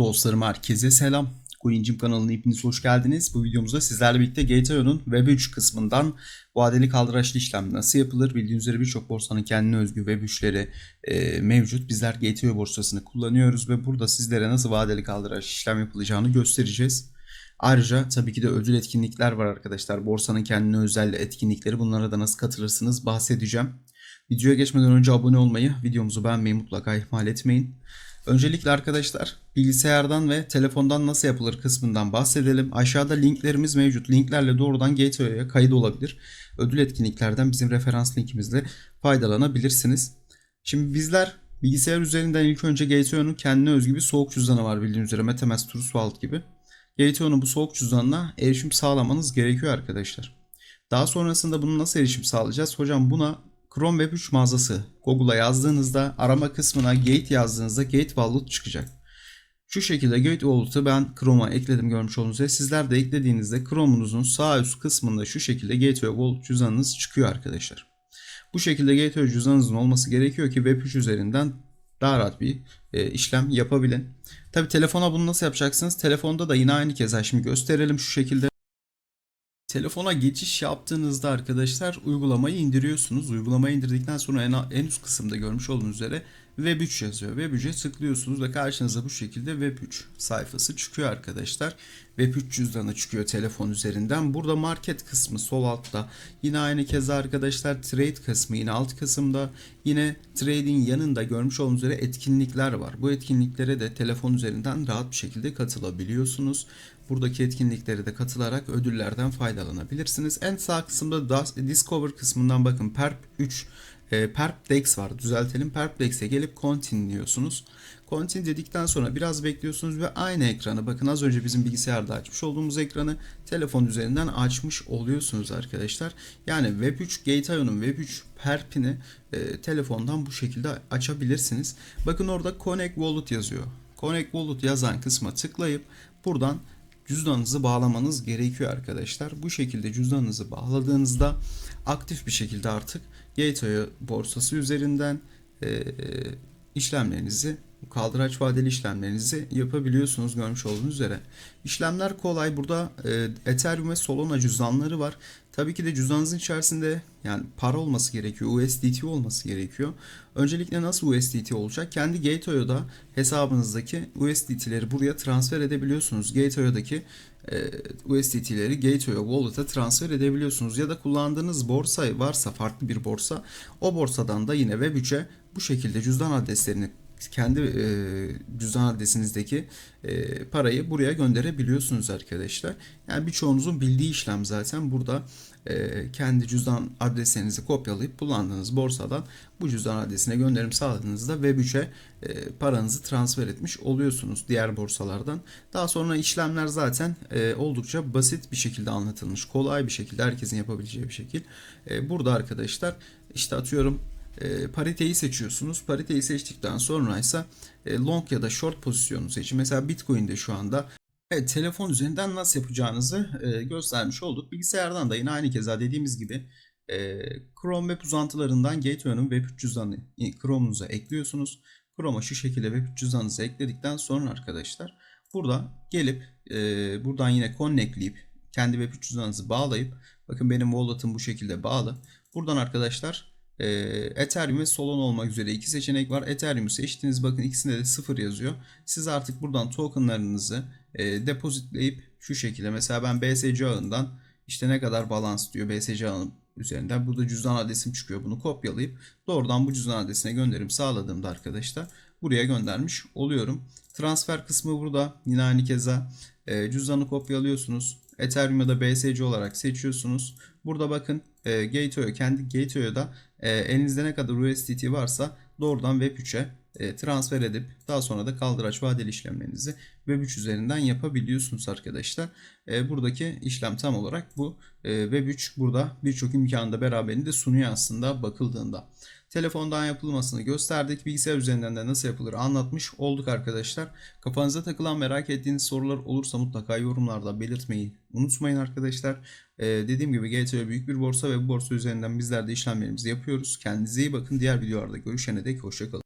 Dostlarım herkese selam. Coincim kanalına hepiniz hoş geldiniz. Bu videomuzda sizlerle birlikte Gateo'nun Web3 kısmından vadeli kaldıraçlı işlem nasıl yapılır? Bildiğiniz üzere birçok borsanın kendine özgü Web3'leri e, mevcut. Bizler Gateo borsasını kullanıyoruz ve burada sizlere nasıl vadeli kaldıraç işlem yapılacağını göstereceğiz. Ayrıca tabii ki de ödül etkinlikler var arkadaşlar. Borsanın kendine özel etkinlikleri. Bunlara da nasıl katılırsınız bahsedeceğim. Videoya geçmeden önce abone olmayı, videomuzu beğenmeyi mutlaka ihmal etmeyin. Öncelikle arkadaşlar bilgisayardan ve telefondan nasıl yapılır kısmından bahsedelim. Aşağıda linklerimiz mevcut. Linklerle doğrudan Gateway'e kayıt olabilir. Ödül etkinliklerden bizim referans linkimizle faydalanabilirsiniz. Şimdi bizler bilgisayar üzerinden ilk önce Gateway'ın kendine özgü bir soğuk cüzdanı var bildiğiniz üzere MetaMask, True gibi. Gateway'ın bu soğuk cüzdanına erişim sağlamanız gerekiyor arkadaşlar. Daha sonrasında bunu nasıl erişim sağlayacağız? Hocam buna Chrome Web 3 mağazası Google'a yazdığınızda arama kısmına Gate yazdığınızda Gate Wallet çıkacak. Şu şekilde Gate Wallet'ı ben Chrome'a ekledim görmüş olduğunuz üzere. Sizler de eklediğinizde Chrome'unuzun sağ üst kısmında şu şekilde Gateway Wallet cüzdanınız çıkıyor arkadaşlar. Bu şekilde Gateway cüzdanınızın olması gerekiyor ki Web 3 üzerinden daha rahat bir e, işlem yapabilin. Tabi telefona bunu nasıl yapacaksınız? Telefonda da yine aynı keza şimdi gösterelim şu şekilde. Telefona geçiş yaptığınızda arkadaşlar uygulamayı indiriyorsunuz. Uygulamayı indirdikten sonra en, üst kısımda görmüş olduğunuz üzere Web 3 yazıyor. Web 3'e tıklıyorsunuz ve karşınıza bu şekilde Web 3 sayfası çıkıyor arkadaşlar. Web 3 cüzdanı çıkıyor telefon üzerinden. Burada market kısmı sol altta. Yine aynı kez arkadaşlar trade kısmı yine alt kısımda. Yine trade'in yanında görmüş olduğunuz üzere etkinlikler var. Bu etkinliklere de telefon üzerinden rahat bir şekilde katılabiliyorsunuz. Buradaki etkinliklere de katılarak ödüllerden faydalanabilirsiniz. En sağ kısımda Discover kısmından bakın Perp 3 e, Perpdex var. Düzeltelim. Perpdex'e gelip Continue diyorsunuz. Continue dedikten sonra biraz bekliyorsunuz ve aynı ekranı bakın az önce bizim bilgisayarda açmış olduğumuz ekranı telefon üzerinden açmış oluyorsunuz arkadaşlar. Yani Web3 Gateio'nun Web3 Perp'ini e, telefondan bu şekilde açabilirsiniz. Bakın orada Connect Wallet yazıyor. Connect Wallet yazan kısma tıklayıp buradan cüzdanınızı bağlamanız gerekiyor arkadaşlar. Bu şekilde cüzdanınızı bağladığınızda aktif bir şekilde artık Gateway borsası üzerinden e, işlemlerinizi kaldıraç vadeli işlemlerinizi yapabiliyorsunuz görmüş olduğunuz üzere. İşlemler kolay. Burada e, Ethereum ve Solana cüzdanları var. Tabii ki de cüzdanınızın içerisinde yani para olması gerekiyor. USDT olması gerekiyor. Öncelikle nasıl USDT olacak? Kendi Gateway'da hesabınızdaki USDT'leri buraya transfer edebiliyorsunuz. Gateway'daki e, USDT'leri Gateway Wallet'a transfer edebiliyorsunuz. Ya da kullandığınız borsa varsa farklı bir borsa o borsadan da yine Web3'e bu şekilde cüzdan adreslerini kendi e, cüzdan adresinizdeki e, parayı buraya gönderebiliyorsunuz arkadaşlar. Yani birçoğunuzun bildiği işlem zaten burada e, kendi cüzdan adreslerinizi kopyalayıp kullandığınız borsadan bu cüzdan adresine gönderim sağladığınızda Web3'e e, paranızı transfer etmiş oluyorsunuz diğer borsalardan. Daha sonra işlemler zaten e, oldukça basit bir şekilde anlatılmış. Kolay bir şekilde herkesin yapabileceği bir şekil. E, burada arkadaşlar işte atıyorum e, pariteyi seçiyorsunuz. Pariteyi seçtikten sonra ise e, long ya da short pozisyonu seçin. Mesela Bitcoin'de şu anda Evet, telefon üzerinden nasıl yapacağınızı e, göstermiş olduk. Bilgisayardan da yine aynı keza dediğimiz gibi e, Chrome web uzantılarından Gateway'ın web 3 cüzdanı Chrome'unuza ekliyorsunuz. Chrome'a şu şekilde web 3 cüzdanınızı ekledikten sonra arkadaşlar burada gelip e, buradan yine connectleyip kendi web 3 cüzdanınızı bağlayıp bakın benim wallet'ım bu şekilde bağlı. Buradan arkadaşlar e, Ethereum ve Solana olmak üzere iki seçenek var. Ethereum'u seçtiniz. Bakın ikisinde de sıfır yazıyor. Siz artık buradan tokenlarınızı e, depozitleyip şu şekilde mesela ben BSC ağından işte ne kadar balans diyor BSC ağının üzerinden. Burada cüzdan adresim çıkıyor. Bunu kopyalayıp doğrudan bu cüzdan adresine gönderim sağladığımda arkadaşlar buraya göndermiş oluyorum. Transfer kısmı burada. Yine aynı keza e, cüzdanı kopyalıyorsunuz. Ethereum ya da BSC olarak seçiyorsunuz. Burada bakın e, Gateway kendi Gateway'da e, elinizde ne kadar USDT varsa doğrudan Web3'e e, transfer edip daha sonra da kaldıraç vadeli işlemlerinizi Web3 üzerinden yapabiliyorsunuz arkadaşlar. E, buradaki işlem tam olarak bu. E, Web3 burada birçok imkanı da beraberinde sunuyor aslında bakıldığında. Telefondan yapılmasını gösterdik. Bilgisayar üzerinden de nasıl yapılır anlatmış olduk arkadaşlar. Kafanıza takılan merak ettiğiniz sorular olursa mutlaka yorumlarda belirtmeyi unutmayın arkadaşlar. Ee, dediğim gibi GTO büyük bir borsa ve bu borsa üzerinden bizler de işlemlerimizi yapıyoruz. Kendinize iyi bakın. Diğer videolarda görüşene dek hoşçakalın.